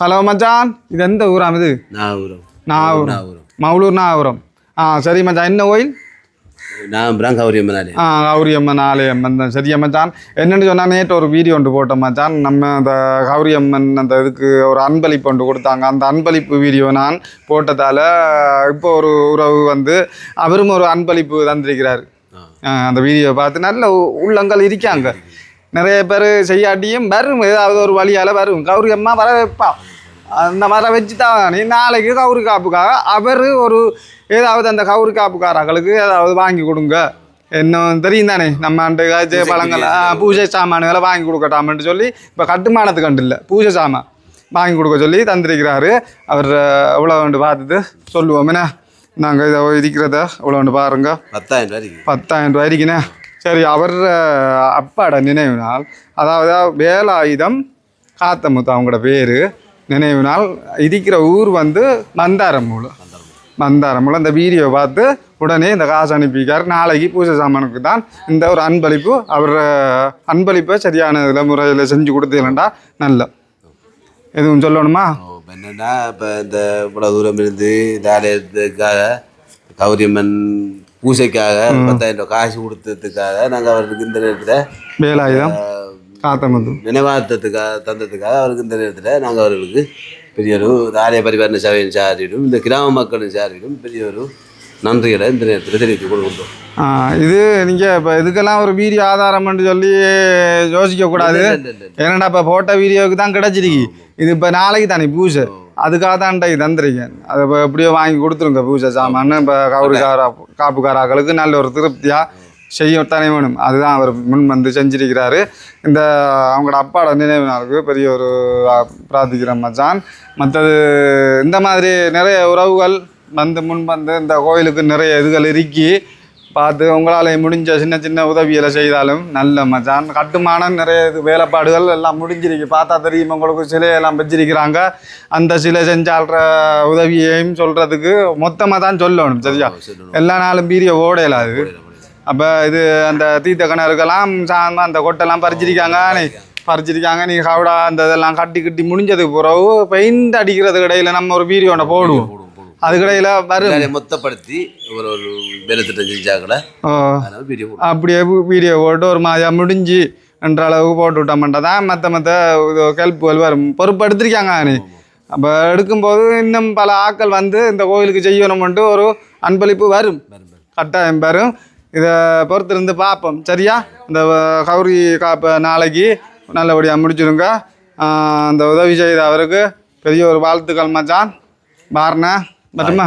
Hello மச்சான் இது எந்த ஊராம் இது? நாகூரம். நாகூரம். மவுளூர் நாகூரம். ஆ சரி மச்சான் என்ன கோயில்? நான் பிரங்கௌரியம் நாளே ஆ கௌரியம்மன் ஆலயம் வந்தேன் சரியா மச்சான்? என்னன்னு சொன்னா நேற்று ஒரு வீடியோ ஒன்று போட்டோம் மச்சான். நம்ம அந்த கௌரியம்மன் அந்த இதுக்கு ஒரு அன்பளிப்பு ஒன்று கொடுத்தாங்க. அந்த அன்பளிப்பு வீடியோ நான் போட்டதால் இப்போ ஒரு உறவு வந்து அவரும் ஒரு அன்பளிப்பு தந்திருக்கிறார். அந்த வீடியோ பார்த்து நல்ல உள்ளங்கள் இருக்காங்க. நிறைய பேர் செய்யாட்டியும் வரும். ஏதாவது ஒரு வழியால் வரும். கௌரியம்மா வர வைப்பா. அந்த வர வச்சு தான் நீ நாளைக்கு கௌரி காப்புக்காக அவர் ஒரு ஏதாவது அந்த கௌரி காப்புக்காரர்களுக்கு ஏதாவது வாங்கி கொடுங்க. என்ன தெரியும் தானே? நம்ம காய்ச்சி பழங்கள் பூஜை சாமான்களை வாங்கி கொடுக்கட்டாமன்ட்டு சொல்லி இப்போ கட்டுமானத்துக்கு கண்டு இல்லை பூஜை சாமான் வாங்கி கொடுக்க சொல்லி தந்திருக்கிறாரு. அவர் எவ்வளோ வேண்டு பார்த்துட்டு சொல்லுவோம். என்ன? நாங்கள் இதை இருக்கிறத எவ்வளோ பாருங்க. பத்தாயிரம் ரூபாய் பத்தாயிரம் ரூபாய் இருக்குண்ணே. சரி அவர் அப்பாட நினைவு நாள் அதாவது வேலாயுதம் காத்தமுத்து அவங்களோட பேர் நினைவு நாள் இருக்கிற ஊர் வந்து மந்தாரமூல மந்தாரமூல இந்த வீடியோ பார்த்து உடனே இந்த காசு அனுப்பிக்கார் நாளைக்கு பூஜை சாமானுக்கு தான் இந்த ஒரு அன்பளிப்பு. அவர் அன்பளிப்பை சரியான இதில் முறையில் செஞ்சு கொடுத்தீங்களா நல்ல. எதுவும் சொல்லணுமா? என்னென்னா இப்போ இந்த இவ்வளோ தூரம் இருந்து இந்த கௌரியம்மன் பூசைக்காக பத்தாயிரம் ரூபாய் காசு கொடுத்ததுக்காக நாங்கள் அவருக்கு இந்த நேரத்தில் வேலாயுதம் காத்தமுத்து நினைவார்த்தத்துக்காக தந்ததுக்காக அவருக்கு இந்த நேரத்தில் நாங்கள் அவர்களுக்கு பெரிய ஒரு ஆலய சபையின் சார்பிலும் இந்த கிராம மக்களின் சார்பிலும் பெரிய ஒரு நன்றிகளை இந்த நேரத்தில் தெரிவித்துக் கொள்கின்றோம். இது நீங்கள் இப்போ இதுக்கெல்லாம் ஒரு வீடியோ ஆதாரம்னு சொல்லி யோசிக்க கூடாது. இல்ல, இல்ல, இல்ல. ஏன்னாடா இப்போ போட்ட வீடியோவுக்கு தான் கிடச்சிருக்கு. இது இப்போ நாளைக்கு தானே பூஜை அதுக்காக தான் இது தந்திருக்கேன். அதை இப்போ எப்படியோ வாங்கி கொடுத்துருங்க பூஜை சாமான்னு. இப்போ கவுருக்காரா காப்புக்காராக்களுக்கு நல்ல ஒரு திருப்தியாக செய்யத்தானே வேணும். அதுதான் அவர் முன் வந்து செஞ்சிருக்கிறாரு. இந்த அவங்களோட அப்பாட நினைவு நாளுக்கு பெரிய ஒரு பிரார்த்திக்கிற மச்சான். மற்றது இந்த மாதிரி நிறைய உறவுகள் வந்து முன் வந்து இந்த கோயிலுக்கு நிறைய இதுகள் இருக்கி பார்த்து உங்களால் முடிஞ்ச சின்ன சின்ன உதவிகளை செய்தாலும் நல்ல மச்சான் கட்டுமானம் நிறைய இது வேலைப்பாடுகள் எல்லாம் முடிஞ்சிருக்கு. பார்த்தா தெரியும் உங்களுக்கு சிலையெல்லாம் வச்சிருக்கிறாங்க. அந்த சிலை செஞ்சால்ற உதவியையும் சொல்கிறதுக்கு மொத்தமாக தான் சொல்லணும் சரியா. எல்லா நாளும் வீடியோ ஓடையில அது. அப்போ இது அந்த தீர்த்த கிணறுக்கெல்லாம் சார்ந்த அந்த கொட்டெல்லாம் பறிச்சிருக்காங்க. நீ பறிச்சிருக்காங்க. நீ ஹவுடா அந்த இதெல்லாம் கட்டி கட்டி முடிஞ்சதுக்கு பிறகு பெயிண்ட் அடிக்கிறதுக்கு இடையில நம்ம ஒரு வீடியோ ஒன்று போடுவோம். போடுவோம் போடுவோம் அதுக்கு இடையில வரும் மொத்தப்படுத்தி ஒரு ஒரு வேலை திட்டம் போடுவோம் அப்படியே வீடியோ போட்டு ஒரு மாதிரியாக முடிஞ்சு என்ற அளவுக்கு போட்டு விட்டோம்ட்டா தான் மற்ற மற்ற கேள்விகள் வரும். பொறுப்படுத்திருக்காங்க நீ அப்போ எடுக்கும்போது இன்னும் பல ஆட்கள் வந்து இந்த கோயிலுக்கு செய்யணும்ன்ட்டு ஒரு அன்பளிப்பு வரும். கட்டாயம் வரும். இதை பொறுத்திருந்து பார்ப்போம். சரியா? இந்த கௌரி காப்ப நாளைக்கு நல்லபடியாக முடிச்சிடுங்க ஆஹ், அந்த உதவி செய்த அவருக்கு பெரிய ஒரு வாழ்த்துக்கள் மச்சான். பாருண்ணா. பட்டுமா